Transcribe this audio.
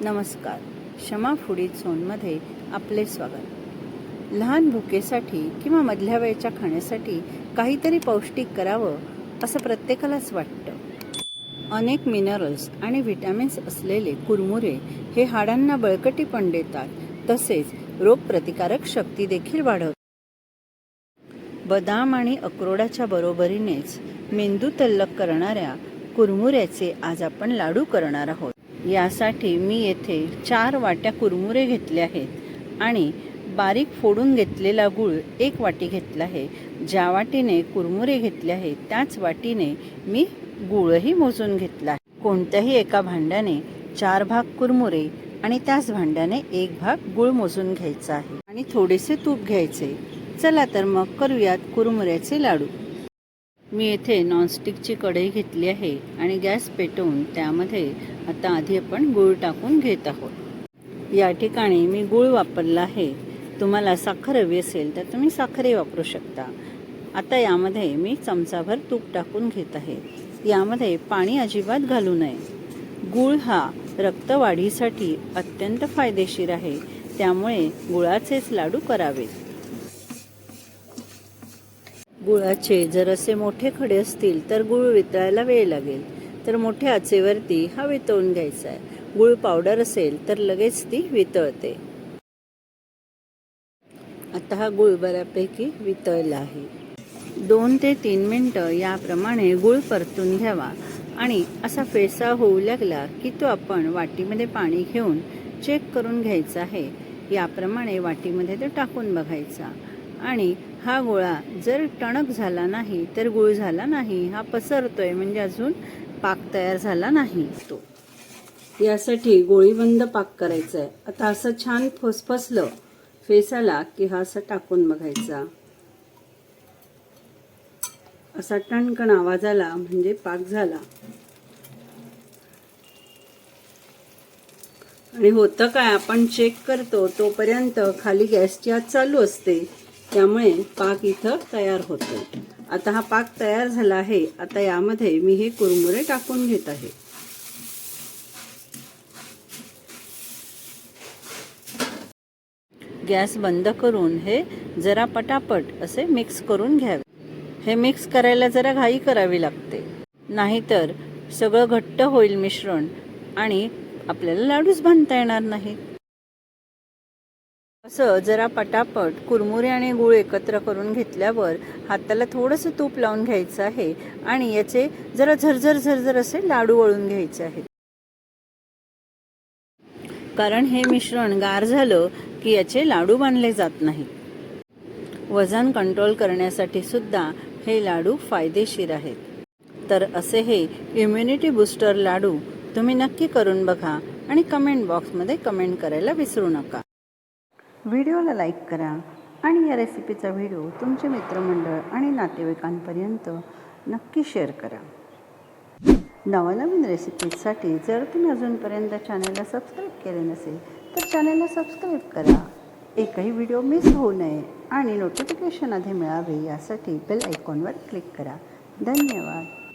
नमस्कार. क्षमा फुडी झोनमध्ये आपले स्वागत. लहान भुकेसाठी किंवा मधल्या वेळच्या खाण्यासाठी काहीतरी पौष्टिक करावं असं प्रत्येकालाच वाटतं. अनेक मिनरल्स आणि व्हिटॅमिन्स असलेले कुरमुरे हे हाडांना बळकटीपण देतात. तसेच रोगप्रतिकारक शक्ती देखील वाढवतात. बदाम आणि अक्रोडाच्या बरोबरीनेच मेंदू तल्लक करणाऱ्या कुरमुऱ्याचे आज आपण लाडू करणार आहोत. यासाठी मी येथे चार वाट्या कुरमुरे घेतले आहेत आणि बारीक फोडून घेतलेला गूळ एक वाटी घेतला आहे. ज्या वाटीने कुरमुरे घेतले आहेत त्याच वाटीने मी गूळही मोजून घेतला आहे. कोणत्याही एका भांड्याने चार भाग कुरमुरे आणि त्याच भांड्याने एक भाग गूळ मोजून घ्यायचा आहे. आणि थोडेसे तूप घ्यायचे. चला तर मग करूयात कुरमुऱ्याचे लाडू. मी येथे नॉनस्टिकची कढई घेतली आहे आणि गॅस पेटवून त्यामध्ये आता आधी आपण गूळ टाकून घेत आहोत. या ठिकाणी मी गूळ वापरला आहे. तुम्हाला साखर हवी असेल तर तुम्ही साखरही वापरू शकता. आता यामध्ये मी चमचाभर तूप टाकून घेत आहे. यामध्ये पाणी अजिबात घालू नये. गूळ हा रक्तवाढीसाठी अत्यंत फायदेशीर आहे. त्यामुळे गुळाचेच लाडू करावेत. गुळाचे जर असे मोठे खडे असतील तर गुळ वितळायला वेळ लागेल. तर मोठ्या आचेवरती हा वितळून घ्यायचा आहे. गुळ पावडर असेल तर लगेच ती वितळते. आता हा गुळ बऱ्यापैकी वितळला आहे. दोन ते तीन मिनटं याप्रमाणे गुळ परतून घ्यावा आणि असा फेसा होऊ लागला की तो आपण वाटीमध्ये पाणी घेऊन चेक करून घ्यायचा आहे. याप्रमाणे वाटीमध्ये तो टाकून बघायचा. आणि हा गोळा जर टणक झाला नाही तर गुळ झाला नाही. हा पसरतोय म्हणजे अजून पाक तयार झाला नाही तो. यासाठी गोळीबंद पाक करायचा आहे आता असं छान फसफसलं फेसाला की हा असं टाकून बघायचा. असा टणकण आवाज आला म्हणजे पाक झाला. आणि होतं काय आपण चेक करतो तोपर्यंत खाली गॅसची आत चालू असते. त्यामुळे पाक इथं तयार होतो आता हा पाक तयार झाला आहे. आता यामध्ये मी हे कुरमुरे टाकून घेत आहे. गॅस बंद करून हे जरा पटापट असे मिक्स करून घ्यावे. हे मिक्स करायला जरा घाई करावी लागते. नाहीतर सगळं घट्ट होईल मिश्रण आणि आपल्याला लाडूच बांधता येणार नाहीत असं जरा पटापट कुरमुरे आणि गूळ एकत्र करून घेतल्यावर हाताला थोडंसं तूप लावून घ्यायचं आहे आणि याचे जरा झरझर झरझर असे लाडू वळून घ्यायचे आहेत. कारण हे मिश्रण गार झालं की याचे लाडू बांधले जात नाही वजन कंट्रोल करण्यासाठी सुद्धा हे लाडू फायदेशीर आहेत. तर असे हे इम्युनिटी बूस्टर लाडू तुम्ही नक्की करून बघा आणि कमेंट बॉक्समध्ये कमेंट करायला विसरू नका. व्हिडिओला लाईक करा आणि या रेसिपीचा व्हिडिओ तुमचे मित्रमंडळ आणि नातेवाईकांपर्यंत नक्की शेअर करा. नवनवीन रेसिपीजसाठी जर तुम्ही अजूनपर्यंत चॅनलला सबस्क्राईब केले नसेल तर चॅनलला सबस्क्राईब करा. एकही व्हिडिओ मिस होऊ नये आणि नोटिफिकेशन आधी मिळावे यासाठी बेल आयकॉनवर क्लिक करा. धन्यवाद.